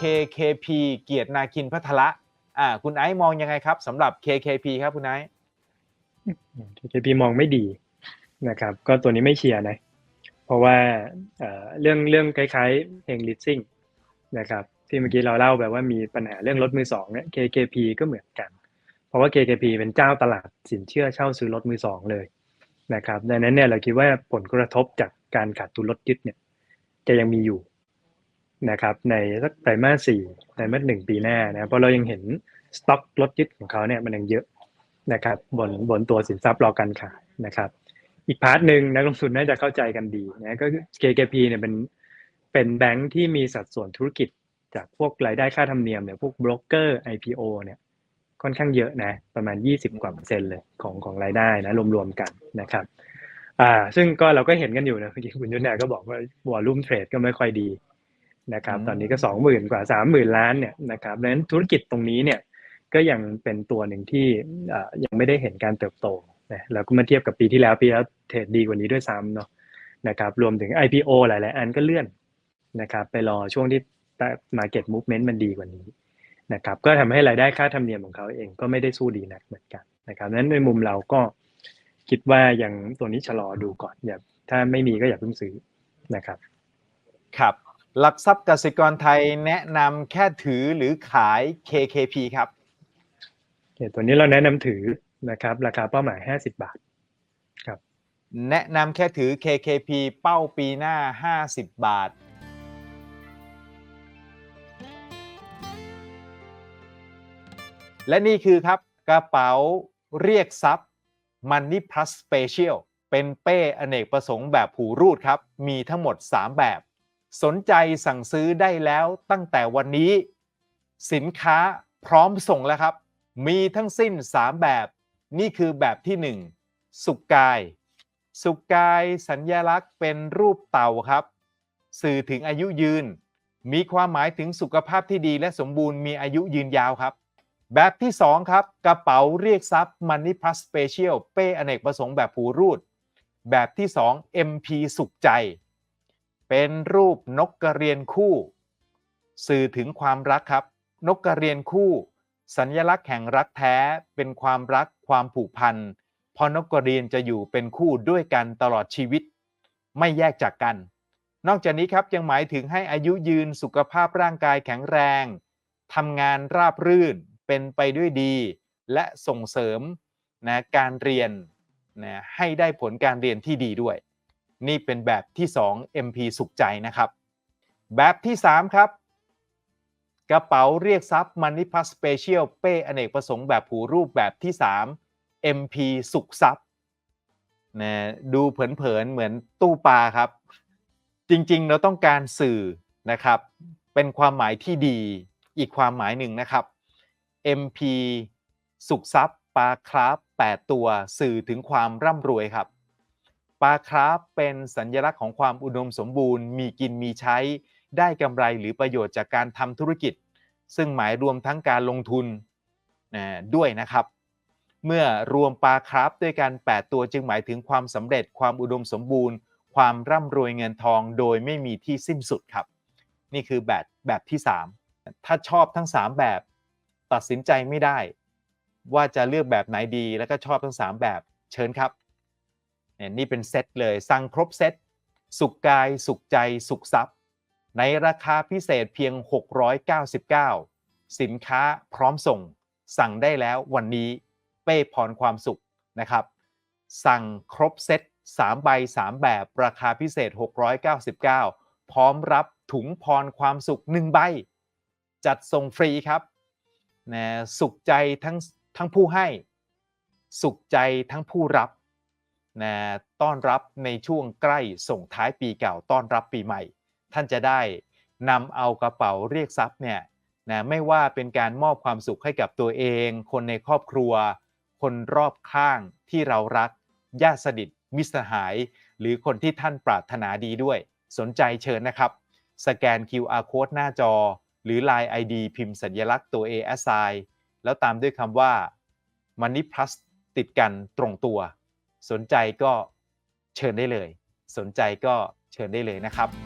KKP เกียรตินาคินพัทละอ่า คุณไอซ์มองยังไงครับสำหรับ KKP ครับคุณไอซ์ KKP มองไม่ดีนะครับ ก็ตัวนี้ไม่เชียร์นะ เพราะว่าเอ่อเรื่องเรื่องคล้ายๆเพลง leasing นะครับที่เมื่อกี้เราเล่าแบบว่ามีปัญหาเรื่องรถมือสองเนี่ย KKP ก็เหมือนกัน เพราะว่า KKP เป็นเจ้าตลาดสินเชื่อเช่าซื้อรถมือสองเลยนะครับดังนั้นเนี่ยเราคิดว่าผลกระทบจากการขาดทุนรถยึดเนี่ยจะยังมีอยู่ นะครับในสักไตรมาสสี่ไตรมาสหนึ่งปีหน้านะเพราะเรายังเห็นสต็อกรถยึดของเขาเนี่ยมันยังเยอะนะครับบนบนตัวสินทรัพย์รอการขายนะครับ อีกพาร์ทหนึ่งนักลงทุนน่าจะเข้าใจกันดีนะก็คือ KKP เนี่ยเป็นเป็นแบงค์ที่มีสัดส่วนธุรกิจจากพวกรายได้ค่าธรรมเนียมเนี่ยพวกบล็อกเกอร์ IPO เนี่ยค่อนข้างเยอะนะประมาณ 20 กว่าเปอร์เซ็นต์เลยของของรายได้นะรวมๆกันนะครับอ่าซึ่งก็เราก็เห็นกันอยู่นะคุณยุทธนาก็บอกว่าวอลุ่มเทรดก็ไม่ค่อยดี นะครับตอนนี้ก็สองหมื่นกว่าสามหมื่นล้านเนี่ยนะครับดังนั้นธุรกิจตรงนี้เนี่ยก็ยังเป็นตัวหนึ่งที่อ่ายังไม่ได้เห็นการเติบโตนะแล้วก็มาเทียบกับปีที่แล้วปีแล้วเทรดดีกว่านี้ด้วยซ้ำเนาะนะครับรวมถึง IPO หลาย ๆ อันก็เลื่อนนะครับไปรอช่วงที่ market movement มันดีกว่านี้นะครับก็ทำให้รายได้ค่าธรรมเนียมของเขาเองก็ไม่ได้สู้ดีนักเหมือนกันนะครับนั้นในมุมเราก็คิดว่ายังตัวนี้ชะลอดูก่อนอย่าถ้าไม่มีก็อย่าเพิ่งซื้อนะครับ ครับ หลักทรัพย์กสิกรไทยแนะนำแค่ถือหรือขาย KKP ครับโอเคตัวนี้เราแนะนำถือนะครับ ราคาเป้าหมาย 50 บาทแนะนำแค่ถือ KKP เป้าปีหน้า 50 บาท และนี่คือครับกระเป๋าเรียกทรัพย์ Money Plus Special เป็นเป้อเนกประสงค์แบบหูรูดครับ มีทั้งหมด 3 แบบ สนใจสั่งซื้อได้แล้วตั้งแต่วันนี้ สินค้าพร้อมส่งแล้วครับ มีทั้งสิ้น 3 แบบ นี่คือแบบที่ 1 สุกกาย สุกกายสัญญลักษณ์เป็นรูปเต่าครับ สื่อถึงอายุยืน มีความหมายถึงสุขภาพที่ดีและสมบูรณ์มีอายุยืนยาวครับ แบบที่ 2 ครับ กระเป๋าเรียกทรัพย์ Money Plus Special เป้อเนกประสงค์แบบผูรูด แบบที่ 2 MP สุขใจ เป็นรูปนกกระเรียนคู่ สื่อถึงความรักครับ นกกระเรียนคู่ สัญลักษณ์แห่งรักแท้เป็นความรักความผูกพันพอนกกระเรียนจะอยู่เป็นคู่ด้วยกันตลอดชีวิต ไม่แยกจากกัน นอกจากนี้ครับยังหมายถึงให้อายุยืนสุขภาพร่างกายแข็งแรงทำงานราบรื่นเป็นไปด้วยดี และส่งเสริมนะการเรียนนะให้ได้ผลการเรียนที่ดีด้วย นี่เป็นแบบที่ 2 MP สุขใจนะครับ แบบที่ 3 ครับ กระเป๋าเรียกทรัพย์ Money Plus Special เป้อเนกประสงค์แบบผูรูปแบบที่ 3 MP สุขทรัพย์นะดูเผินๆเหมือนตู้ปลาครับ จริงๆ เราต้องการสื่อนะครับ เป็นความหมายที่ดีอีกความหมายหนึ่งนะครับ MP สุขทรัพย์ปลาคราฟ8ตัวสื่อถึงความร่ำรวยครับ ปลาคราฟเป็นสัญลักษณ์ของความอุดมสมบูรณ์ มีกินมีใช้ ได้กำไรหรือประโยชน์จากการทำธุรกิจ ซึ่งหมายรวมทั้งการลงทุนนะด้วยนะครับ เมื่อรวมปลาคราฟด้วยกัน 8 ตัวจึงหมายถึงความสำเร็จ ความอุดมสมบูรณ์ ความร่ำรวยเงินทองโดยไม่มีที่สิ้นสุดครับ นี่คือแบบแบบที่ 3 ถ้าชอบทั้ง 3 แบบตัดสินใจไม่ได้ ว่าจะเลือกแบบไหนดีแล้วก็ชอบทั้ง 3 แบบเชิญครับ เนี่ยนี่เป็นเซตเลยสั่งครบเซตสุขกายสุขใจสุขทรัพย์ ในราคาพิเศษเพียง 699 สินค้าพร้อมส่ง สั่งได้แล้ววันนี้เป้พรความสุขนะครับ สั่งครบเซต3ใบ3 แบบราคาพิเศษ 699 พร้อมรับถุงพรความสุข 1 ใบ จัดส่งฟรีครับนะสุขใจทั้งทั้งผู้ให้ สุขใจทั้งผู้รับ นะต้อนรับในช่วงใกล้ส่งท้ายปีเก่าต้อนรับปีใหม่ ท่านจะได้นำเอากระเป๋าเรียกทรัพย์เนี่ยนะไม่ว่าเป็นการมอบความสุขให้กับตัวเอง คนในครอบครัว คนรอบข้างที่เรารักญาติสนิทมิตรสหาย หรือคนที่ท่านปรารถนาดีด้วย สนใจเชิญนะครับ สแกน QR code หน้าจอ หรือ Line ID พิมพ์สัญลักษณ์ตัว A S I แล้วตามด้วยคำว่า Money Plus ติดกันตรงตัว สนใจก็เชิญได้เลย สนใจก็เชิญได้เลยนะครับ